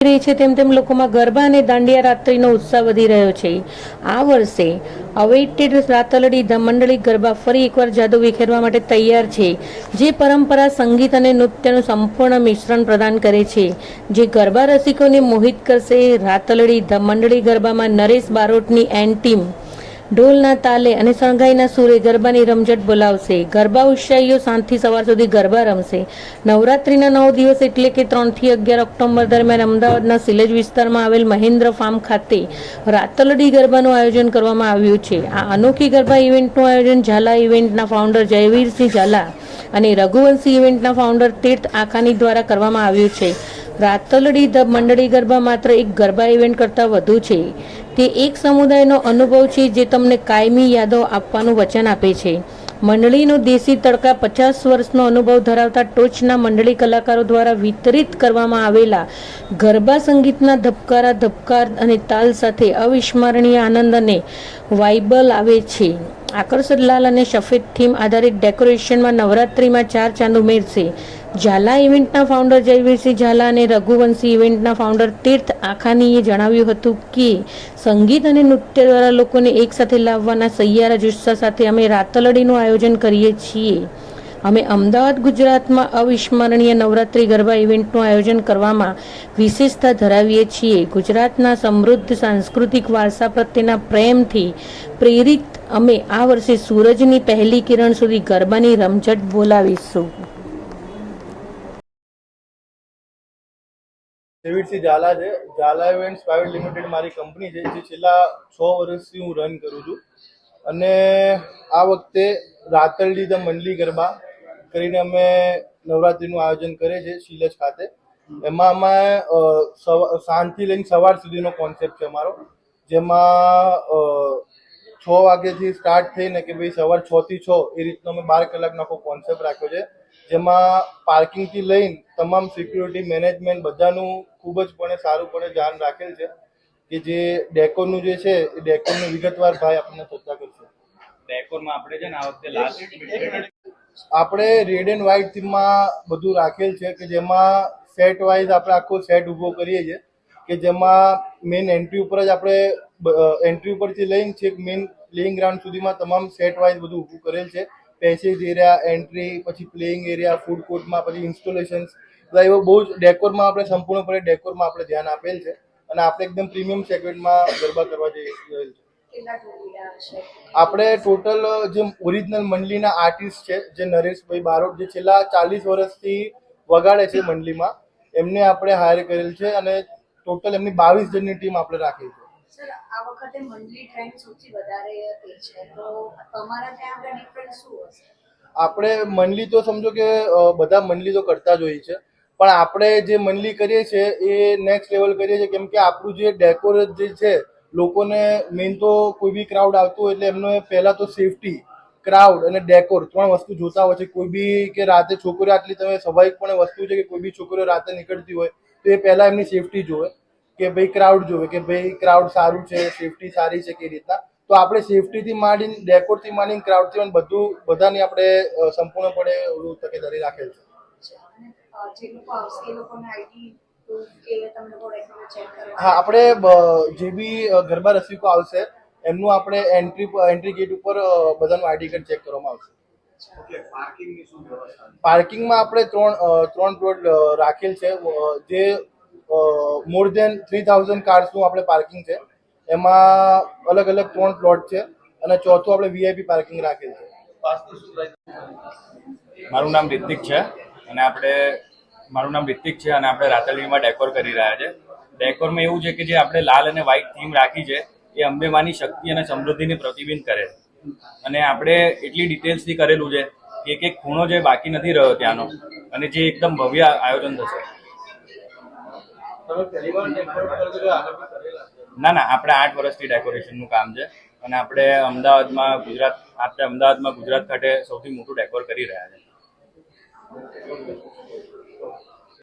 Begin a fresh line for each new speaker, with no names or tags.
રહી છે, તેમ તેમ લોકોમાં ગરબા અને દાંડિયા રાત્રિનો ઉત્સાહ વધી રહ્યો છે. આ વર્ષે અવેઇટેડ રાતલડી મંડળી ગરબા ફરી એકવાર જાદુ વિખેરવા માટે તૈયાર છે, જે પરંપરા, સંગીત અને નૃત્યનું સંપૂર્ણ મિશ્રણ પ્રદાન કરે છે. જે ગરબા રસિકોને મોહિત કરશે રાતલડી મંડળી ગરબામાં નરેશ બારોટની એન્ડ ટીમ. ઢોલના તાલે અને શણગાઈના સૂરે ગરબાની રમઝટ બોલાવશે. ગરબા ઉત્સાહીઓ સાંજથી સવાર સુધી ગરબા રમશે. નવરાત્રિના નવ દિવસ એટલે કે ત્રણથી અગિયાર ઓક્ટોબર દરમિયાન અમદાવાદના સિલેજ વિસ્તારમાં આવેલ મહેન્દ્ર ફાર્મ ખાતે રાતલડી ગરબાનું આયોજન કરવામાં આવ્યું છે. આ અનોખી ગરબા ઇવેન્ટનું આયોજન ઝાલા ઇવેન્ટના ફાઉન્ડર જયવીરસિંહ ઝાલા અને રઘુવંશી ઇવેન્ટના ફાઉન્ડર તીર્થ આખાની દ્વારા કરવામાં આવ્યું છે. રાતલડી ધ મંડળી ગરબા માત્ર એક ગરબા ઇવેન્ટ કરતાં વધુ છે. તે એક સમુદાયનો અનુભવ છે જે તમને કાયમી યાદો આપવાનું વચન આપે છે. મંડળીનો દેશી તડકા પચાસ વર્ષનો અનુભવ ધરાવતા ટોચના મંડળી કલાકારો દ્વારા વિતરિત કરવામાં આવેલા ગરબા સંગીતના ધબકારા, ધબકાર અને તાલ સાથે અવિસ્મરણીય આનંદ અને વાઇબલ આવે છે. આકર્ષક લાલ અને સફેદ થીમ આધારિત ડેકોરેશનમાં નવરાત્રિમાં ચાર ચાંદ ઉમેરશે ઝાલા ઇવેન્ટના ફાઉન્ડર જયવીરસિંહ ઝાલા અને રઘુવંશી ઇવેન્ટના ફાઉન્ડર તીર્થ આખાનીએ જણાવ્યું હતું કે, સંગીત અને નૃત્ય દ્વારા લોકોને એકસાથે લાવવાના સૈયારા જુસ્સા સાથે અમે રાતલડીનું આયોજન કરીએ છીએ. અમે અમદાવાદ, ગુજરાતમાં અવિસ્મરણીય નવરાત્રિ ગરબા ઇવેન્ટનું આયોજન કરવામાં વિશેષતા ધરાવીએ છીએ. ગુજરાતના સમૃદ્ધ સાંસ્કૃતિક વારસા પ્રત્યેના પ્રેમથી પ્રેરિત અમે આ વર્ષે સૂરજની પહેલી કિરણ સુધી ગરબાની રમઝટ બોલાવીશું.
ડેવિડસિંહ ઝાલા છે. ઝાલા ઇવેન્ટ્સ પ્રાઇવેટ લિમિટેડ મારી કંપની છે, જે છેલ્લા છ વર્ષથી હું રન કરું છું. અને આ વખતે રાતરડી ધ મંડલી ગરબા કરીને અમે નવરાત્રિનું આયોજન કરીએ છીએ શીલજ ખાતે. એમાં અમે સાંજથી લઈને સવાર સુધીનો કોન્સેપ્ટ છે અમારો, જેમાં છ વાગ્યાથી સ્ટાર્ટ થઈને કે ભાઈ સવાર છ થી છ એ રીતનો અમે બાર કલાકનો આખો કોન્સેપ્ટ રાખ્યો છે. જેમાં પાર્કિંગથી લઈને તમામ સિક્યુરિટી મેનેજમેન્ટ બધાનું ખૂબ જ પણ સારું પણ ધ્યાન રાખેલ છે કે જે ડેકોરનું જે છે એ ડેકોરનું વિગતવાર ભાઈ આપણને ચર્ચા કરશે.
ડેકોરમાં આપણે છે ને આ વખતે લાસ્ટ
આપણે રેડ એન્ડ વ્હાઇટ થીમમાં બધું રાખેલ છે કે જેમાં સેટ વાઇઝ આપણે આખો સેટ ઊભો કરીએ છીએ કે જેમાં મેઇન એન્ટ્રી ઉપર જ આપણે એન્ટ્રી ઉપરથી લઈને છેક મેઇન પ્લેઇંગ ગ્રાઉન્ડ સુધીમાં તમામ સેટ વાઇઝ બધું ઊભું કરેલ છે. પેસેજ એરિયા એન્ટ્રી પછી પ્લેઇંગ એરિયા ફૂડ કોર્ટમાં પછી ઇન્સ્ટોલેશન્સ બધા એવો બહુ જ ડેકોરમાં આપણે સંપૂર્ણપણે ડેકોરમાં આપણે ધ્યાન આપેલ છે. અને આપણે એકદમ પ્રીમિયમ સેગમેન્ટમાં ગરબા કરવા જઈ છે. આપણે ટોટલ જે ઓરિજિનલ મંડલીના આર્ટિસ્ટ છે જે નરેશભાઈ બારોટ જે છેલ્લા ચાલીસ વર્ષથી વગાડે છે મંડલીમાં એમને આપણે હાયર કરેલ છે અને ટોટલ એમની બાવીસ જણની ટીમ આપણે રાખી છે.
સર, આ વખતે મંડલી ટ્રેન્ડ સૌથી વધારે એ છે. તો તમારા ત્યાં આગળ ડિફરન્સ શું હશે?
આપણે મંડલી તો સમજો કે બધા મંડલી તો કરતા જ હોઈએ છે. પણ આપણે જે મંડલી કરીએ છીએ, એ નેક્સ્ટ લેવલ કરીએ છીએ. કેમ કે આપણું જે ડેકોર જે છે, લોકોને મેઇન તો કોઈ બી ક્રાઉડ આવતું હોય એટલે એમને પહેલાં તો સેફટી ક્રાઉડ અને ડેકોર ત્રણ વસ્તુ જોતા હોય છે. કોઈ બી કે રાતે છોકરીઓ આટલી તમે સ્વાભાવિકપણે વસ્તુ છે કે કોઈ બી છોકરીઓ રાતે નીકળતી હોય, તો એ પહેલાં એમની સેફટી જોવે. કે ભાઈ ક્રાઉડ જોવે કે ભાઈ ક્રાઉડ સારું છે સેફટી સારી છે કે રીતના. તો આપણે સેફટીથી માંડીને ડેકોરથી માંડીને ક્રાઉડથી માંડીને બધું બધાની આપણે સંપૂર્ણપણે ઓલું તકેદારી રાખેલ છે. હા આપણે જે બી ગરબા રસિકો આવશે એમનું આપણે એન્ટ્રી એન્ટ્રી ગેટ ઉપર બધાનું આઈડી કાર્ડ ચેક કરવામાં આવશે. પાર્કિંગમાં આપણે ત્રણ ત્રણ પ્લોટ રાખેલ છે. જે મોર દેન થ્રી થાઉઝન્ડ કાર્સનું આપણે પાર્કિંગ છે. એમાં અલગ અલગ ત્રણ પ્લોટ છે અને ચોથું આપણે વીઆઈપી પાર્કિંગ રાખેલ છે.
મારું નામ રિતિક છે અને આપણે, મારું નામ રિતિક છે અને આપણે રાતલડીમાં ડેકોર કરી રહ્યા છે. ડેકોરમાં એવું છે કે જે આપણે લાલ અને વ્હાઇટ થીમ રાખી છે, એ અંબેમાની શક્તિ અને સમૃદ્ધિને પ્રતિબિંબ કરે. અને આપણે એટલી ડિટેલ્સથી કરેલું છે કે એક એક ખૂણો જે બાકી નથી રહ્યો ત્યાંનો, અને જે એકદમ ભવ્ય આયોજન થશે. ના ના, આપણે આઠ વર્ષથી ડેકોરેશનનું કામ છે અને આપણે અમદાવાદમાં ગુજરાત, આપણે અમદાવાદમાં ગુજરાત ખાતે સૌથી મોટું ડેકોર કરી રહ્યા છે.